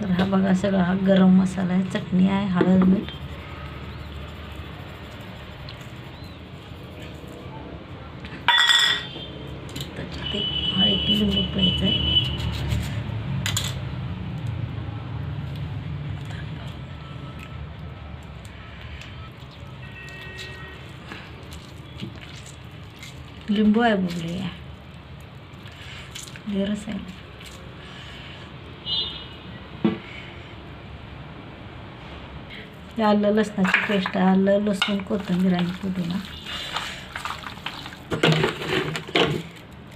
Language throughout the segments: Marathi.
तर हा बघा सगळा हा गरम मसाला आहे चटणी आहे हळद मीठ. त्याच्यात एक हा एक लिंबू प्यायचा आहे. लिंबू आहे बघले आहे. रस आहे आलं लसणाची पेस्ट आहे आलं लसूण कोथिंबीर आणि पुदिना.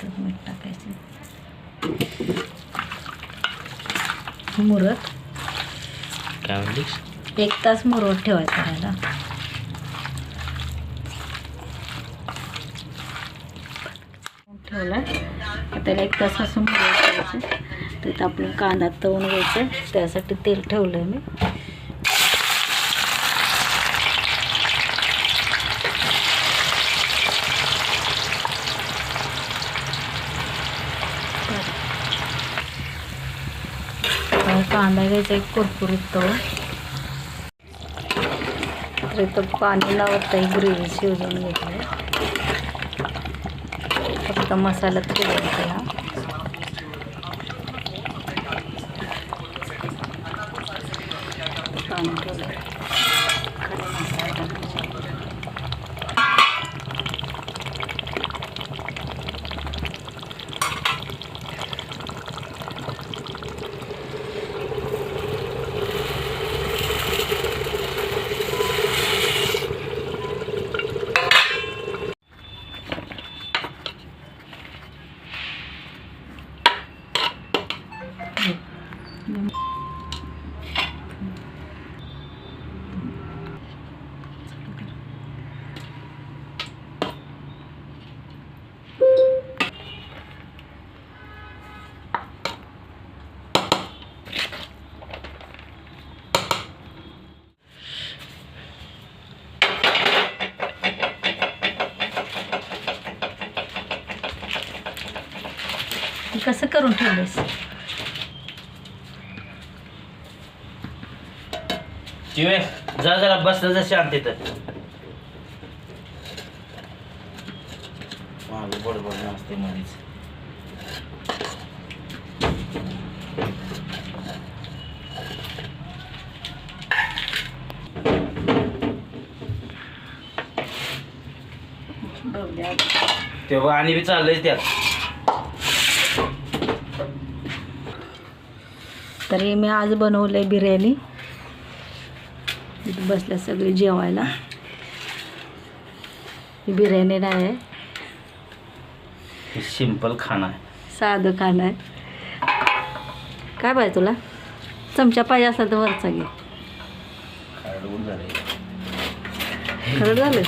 तर मीठ टाकायचं. मुरत. काय म्हणलीस? एक तास मुरवत ठेवायचं ठेवला. त्याला एक तास असं मुरवत ठेवायचं. तिथं आपण कांदा तळून घ्यायचं. त्यासाठी तेल ठेवलं आहे मी तर कांदा घ्यायचा एक कुरकुरीत तो तर इथं पाणी लावता ही ग्रेव्ही शिजवून घेतली फक्त मसाला ठेवायचा हा. पाणी ठेवलं हे कसं करून ठेवलेस चिवे जा जरा बस जा शांत इथं. मागं बडबड नसते मध्येच तेव्हा आणि बी चाललंय त्यात. तरी मी आज बनवलं आहे बिर्याणी बसल्या सगळे जेवायला. ही बिर्याणी नाही आहे. सिंपल खाना आहे. साधं खाणं आहे. काय पाहिजे तुला? चमचा पाहिजे असला तर वरचा घे. खरं झालं